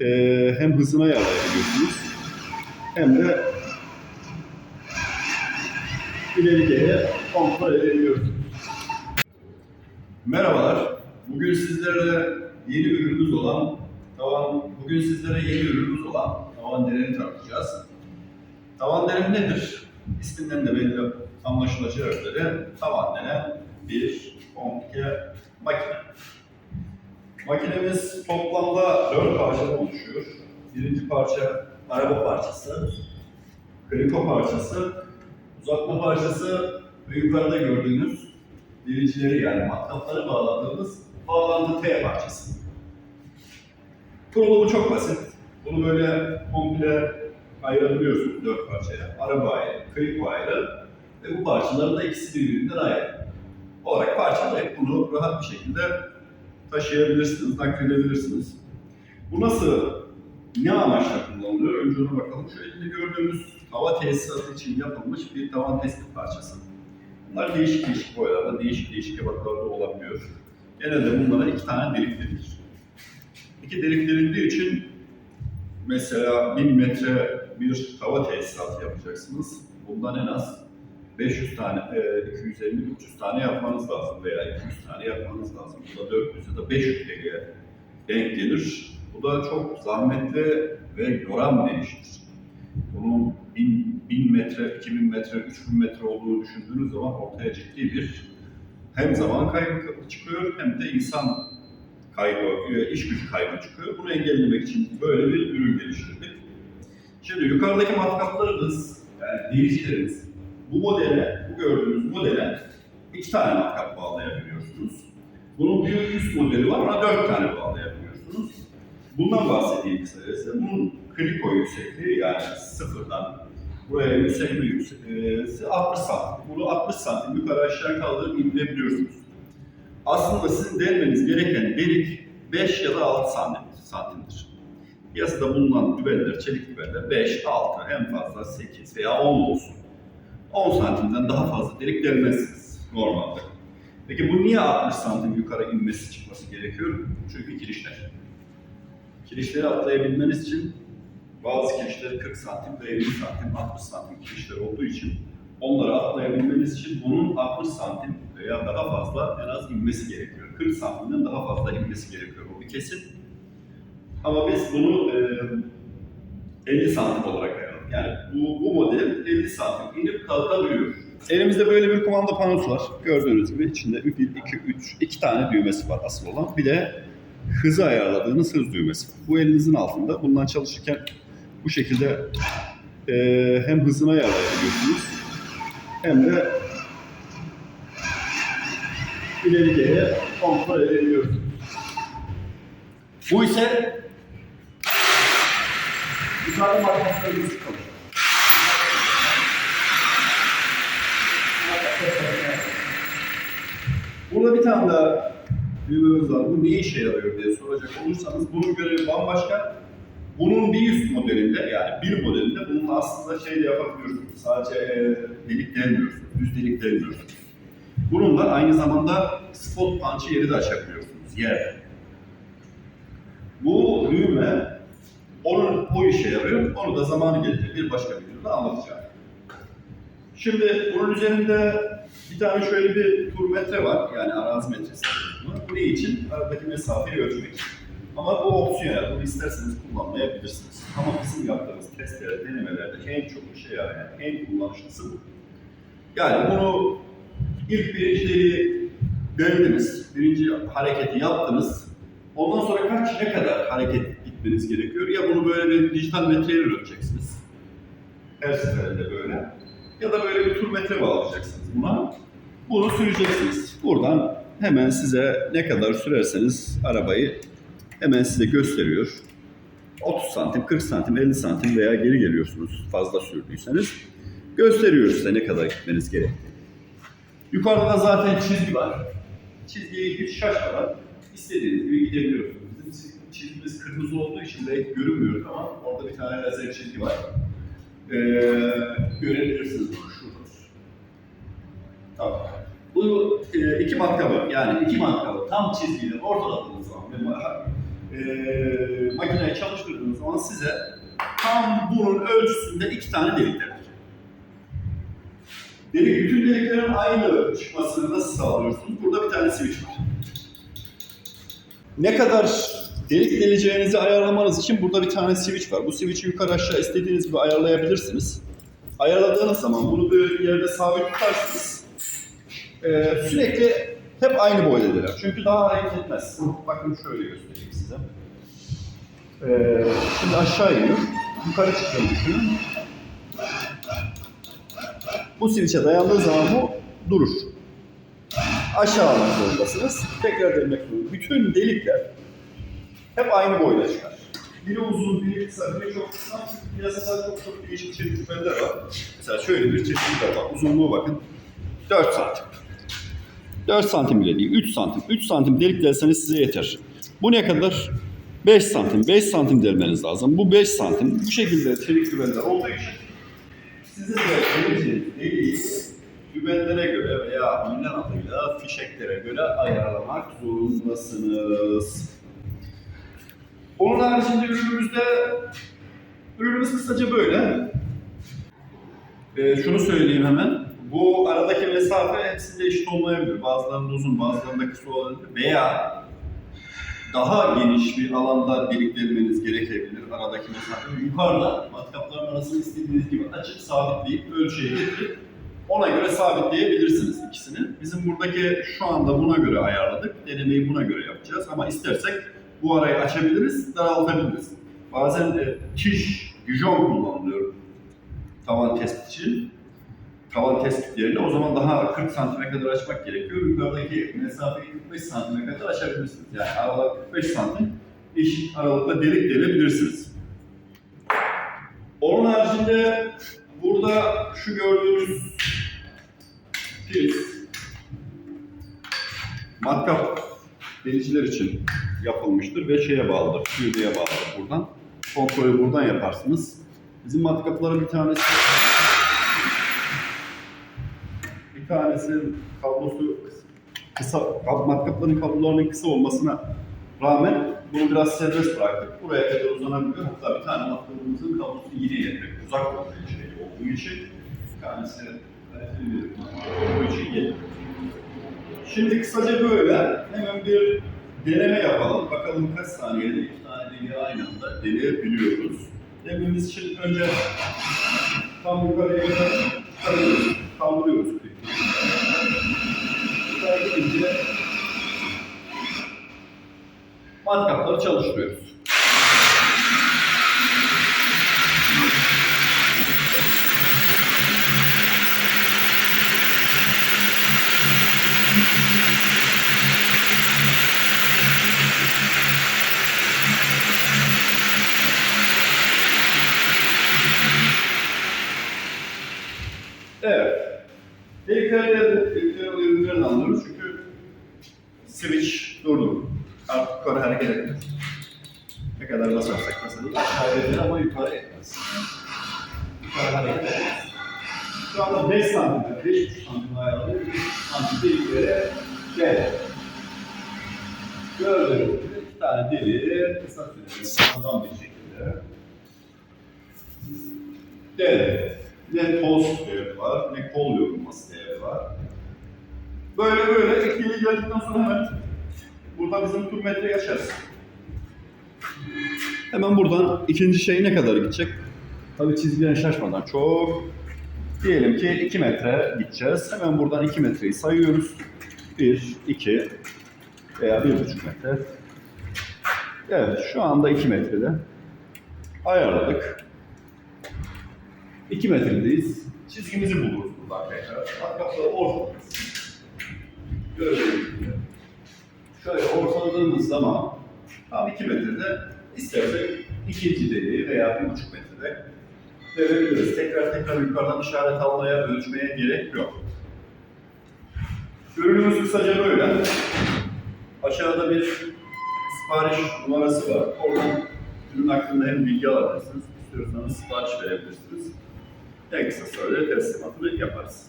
e, hem hızına ayarlayabiliyorsunuz hem de ileri geri kontrol edebiliyorsunuz. Merhabalar. Bugün sizlere yeni ürünümüz olan tavan bugün sizlere yeni ürünümüz olan tavan dereni tanıtacağız. Tavan deren nedir? İsminden de belli anlaşılacağı üzere tavan denen bir komplike makine. Makinemiz toplamda dört parçadan oluşuyor. Birinci parça araba parçası, kriko parçası, uzatma parçası ve yukarıda gördüğünüz diricileri yani matkapları bağladığımız bağlantı T parçası. Kurulumu çok basit. Bunu böyle komple ayırabiliyorsunuz dört parçaya. Araba ayrı, kriko ayrı ve bu parçaların da ikisi birbirinden ayrı. Olarak parçalayıp bunu rahat bir şekilde taşıyabilirsiniz, nakledebilirsiniz. Bu nasıl, ne amaçla kullanılıyor? Önce ona bakalım. Şu elinde gördüğümüz hava tesisatı için yapılmış bir tavan tespit parçası. Bunlar değişik değişik boyalarda, değişik değişik ebatlarda olabiliyor. Genelde bunlara iki tane delik verilir. İki delik verildiği için mesela 1000 metre bir hava tesisatı yapacaksınız. Bundan en az 500 tane, e, 250-300 tane yapmanız lazım veya 200 tane yapmanız lazım. Bu da 400 ya da 500 TL'ye denk gelir. Bu da çok zahmetli ve yoran bir iştir. Bunun 1000, 1000 metre, 2000 metre, 3000 metre olduğunu düşündüğünüz zaman ortaya ciddi bir hem zaman kaybı çıkıyor hem de insan kaybı, e, iş gücü kaybı çıkıyor. Bunu engellemek için böyle bir ürün geliştirdik. Şimdi yukarıdaki matkaplarımız, yani delicilerimiz, bu modele, bu gördüğünüz modele iki tane matkap bağlayabiliyorsunuz. Bunun bir üst modeli var, ona dört tane bağlayabiliyorsunuz. Bundan bahsedeyim kısaca. Bunun kriko yüksekliği yani sıfırdan buraya yüksekliği yüksekliği 60 santim. Bunu 60 santim yukarı aşağı kaldırıp indirebiliyorsunuz. Aslında sizin delmeniz gereken delik 5 ya da 6 santim, santimdir. Piyasada bulunan dübeller, çelik dübeller 5, 6, en fazla 8 veya 10 olsun. 10 santimden daha fazla delik delmezsiniz normalde. Peki bu niye 60 santim yukarı inmesi çıkması gerekiyor? Çünkü kirişler. Kirişleri atlayabilmeniz için bazı kirişler 40 santim ve 50 santim, 60 santim kirişler olduğu için onları atlayabilmeniz için bunun 60 santim veya daha fazla en az inmesi gerekiyor. 40 santimden daha fazla inmesi gerekiyor. Bu bir kesin. Ama biz bunu e, 50 santim olarak. Yani bu, bu model 50 santim inip kalkabiliyor. Elimizde böyle bir kumanda panosu var. Gördüğünüz gibi içinde 1, 2, 3, 2 tane düğmesi var asıl olan. Bir de hızı ayarladığınız hız düğmesi. Bu elinizin altında. Bundan çalışırken bu şekilde e, hem hızını ayarlayabiliyorsunuz hem de ileri geri kontrol edebiliyorsunuz. Bu ise yukarıda matkaplarımız kalıyor. Burada bir tane daha düğmemiz var. Bu ne işe yarıyor diye soracak olursanız bunun görevi bambaşka. Bunun bir üst modelinde yani bir modelinde bunun aslında şey de yapabiliyorsunuz. Sadece e, delik delmiyorsunuz, düz delik delmiyorsunuz. Bununla aynı zamanda spot punch yeri de açabiliyorsunuz yer. Bu düğme onun o işe yarıyor. Onu da zamanı gelince bir başka videoda anlatacağım. Şimdi bunun üzerinde bir tane şöyle bir tur metre var. Yani arazi metresi. Bu ne için? Aradaki mesafeyi ölçmek için. Ama bu opsiyonel. Bunu isterseniz kullanmayabilirsiniz. Ama bizim yaptığımız testlerde, denemelerde en çok işe yarayan, en kullanışlısı bu. Yani bunu ilk birincileri denediniz. Birinci hareketi yaptınız. Ondan sonra kaç, ne kadar hareket gitmeniz gerekiyor? Ya bunu böyle bir dijital metreyle ölçeceksiniz. Her seferinde böyle. Ya da böyle bir tur metre bağlayacaksınız buna. Bunu süreceksiniz. Buradan hemen size ne kadar sürerseniz arabayı hemen size gösteriyor. 30 santim, 40 santim, 50 santim veya geri geliyorsunuz fazla sürdüyseniz. Gösteriyor size ne kadar gitmeniz gerektiğini. Yukarıda da zaten çizgi var. Çizgiye hiç şaşmadan istediğiniz gibi gidebiliyorsunuz. Bizim çizgimiz kırmızı olduğu için belki görünmüyor ama orada bir tane lazer çizgi var. Ee, görebilirsiniz bunu şurada. Tamam. Bu e, iki matkabı yani iki matkabı tam çizgiyle ortaladığınız zaman ve eee makineyi çalıştırdığınız zaman size tam bunun ölçüsünde iki tane delik verir. Delik, bütün deliklerin aynı çıkmasını nasıl sağlıyorsunuz? Burada bir tane switch var. Ne kadar delik deleceğinizi ayarlamanız için burada bir tane switch var. Bu switch'i yukarı aşağı istediğiniz gibi ayarlayabilirsiniz. Ayarladığınız zaman bunu böyle bir yerde sabit tutarsınız. Ee, sürekli hep aynı boydadır. Çünkü daha hareket etmez. Bakın şöyle göstereyim size. Ee, şimdi aşağı iniyor. Yukarı çıktığını düşünün. Bu switch'e dayandığı zaman bu durur. Aşağı almak zorundasınız. Tekrar dönmek zorundasınız. Bütün delikler hep aynı boyda çıkar. Biri uzun, biri kısa, biri çok kısa. Piyasada çok çok değişik çeşitlilikler var. Mesela şöyle bir çeşitlik var. Uzunluğu bakın. 4 santim. 4 santim bile değil, 3 santim. 3 santim delik derseniz size yeter. Bu ne kadar? 5 santim. 5 santim delmeniz lazım. Bu 5 santim. Bu şekilde çelik dübenler olduğu için sizin de deliği dübenlere göre veya bilinen adıyla fişeklere göre ayarlamak zorundasınız. Onun haricinde ürünümüzde ürünümüz kısaca böyle. Ee, şunu söyleyeyim hemen. Bu aradaki mesafe hepsinde eşit olmayabilir. Bazılarında uzun, bazılarında kısa olabilir. Veya daha geniş bir alanda deliklenmeniz gerekebilir aradaki mesafe. Yukarıda matkapların arasını istediğiniz gibi açıp sabitleyip ölçüye getirip ona göre sabitleyebilirsiniz ikisini. Bizim buradaki şu anda buna göre ayarladık. Denemeyi buna göre yapacağız ama istersek bu arayı açabiliriz, daraltabiliriz. Bazen de kiş, güjon kullanılıyor tavan tespit için. Tavan tespit o zaman daha 40 santime kadar açmak gerekiyor. Yukarıdaki mesafeyi 45 santime kadar açabilirsiniz. Yani aralık 45 santim eşit aralıkla delik delebilirsiniz. Onun haricinde burada şu gördüğünüz priz matkap deliciler için yapılmıştır ve şeye bağlıdır, düğmeye bağlıdır buradan. Kontrolü buradan yaparsınız. Bizim matkapların bir tanesi bir tanesi kablosu kısa, matkapların kablolarının kısa olmasına rağmen bunu biraz serbest bıraktık. Buraya kadar uzanabiliyor. Hatta bir tane matkapımızın kablosu yine yetmek uzak olduğu şey olduğu için bir tanesi olduğu için yetmiyor. Şimdi kısaca böyle hemen bir deneme yapalım. Bakalım kaç saniyede iki tane deliği aynı anda deneyebiliyoruz. Dememiz için önce tam yukarıya kadar çıkarıyoruz, kaldırıyoruz. Yukarı gidince matkapları çalıştırıyoruz. Evet. Deliklerle delikleri ürünlerini anlıyoruz çünkü switch durdu. Artık yukarı hareket etmez. Ne kadar basarsak basalım aşağı gelir ama yukarı etmez. Yukarı hareket etmez. Şu anda 5 santimde, 5,5 santim ayarladık. Burada bizim tur metreyi açarız. Hemen buradan ikinci şey ne kadar gidecek? Tabii çizgiden şaşmadan çok. Diyelim ki 2 metre gideceğiz. Hemen buradan 2 metreyi sayıyoruz. 1, 2 veya 1,5 metre. Evet şu anda 2 metrede. Ayarladık. 2 metredeyiz. Çizgimizi buluruz buradan tekrar. Matkapları ortalarız. Gördüğünüz. Şöyle ortaladığımız zaman tam 2 metrede istersek ikinci deliği veya 1,5 metrede verebiliriz. Tekrar tekrar yukarıdan işaret almaya, ölçmeye gerek yok. Ürünümüz kısaca böyle. Aşağıda bir sipariş numarası var. Oradan ürün hakkında hem bilgi alabilirsiniz, istiyorsanız sipariş verebilirsiniz. En kısa sürede teslimatını yaparız.